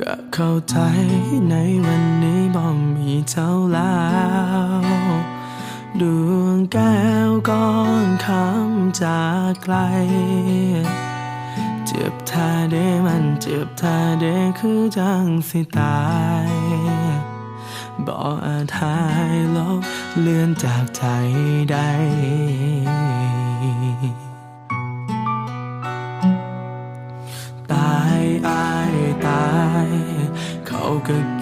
ก็เข้าใจในวันนี้บองมีเท่าแล้วดวงแก้วก้องคำจากไกล เจ็บท่าเด้มันเจ็บท่าเด้คือจังสิตายบอกอาจหายลบเลื่อนจากใจได้ good.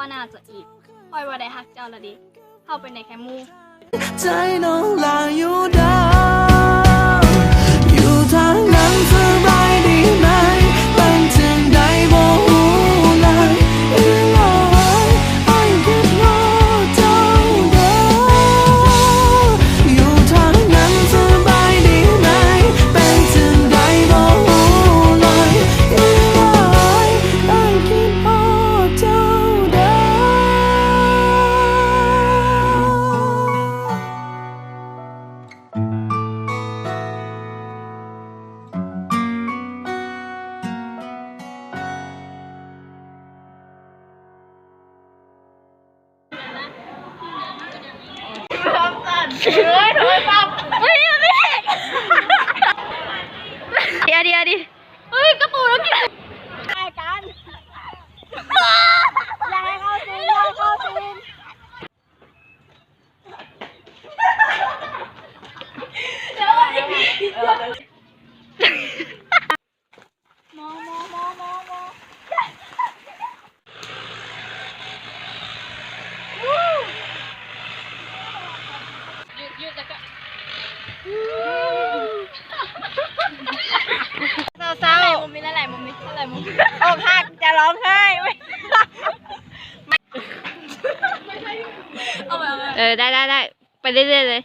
ว่าน่าจะอีกคอยว่าได้ฮักเจ้าละดิ เข้าไปในแคมมูใจน้องลาอยู่ได้ เฮ้ยโทรศัพท์ไม่ได้เดี๋ยวเดี๋ยวดิ เออไปเออได้ได้ได้ไปเรื่อยๆเลย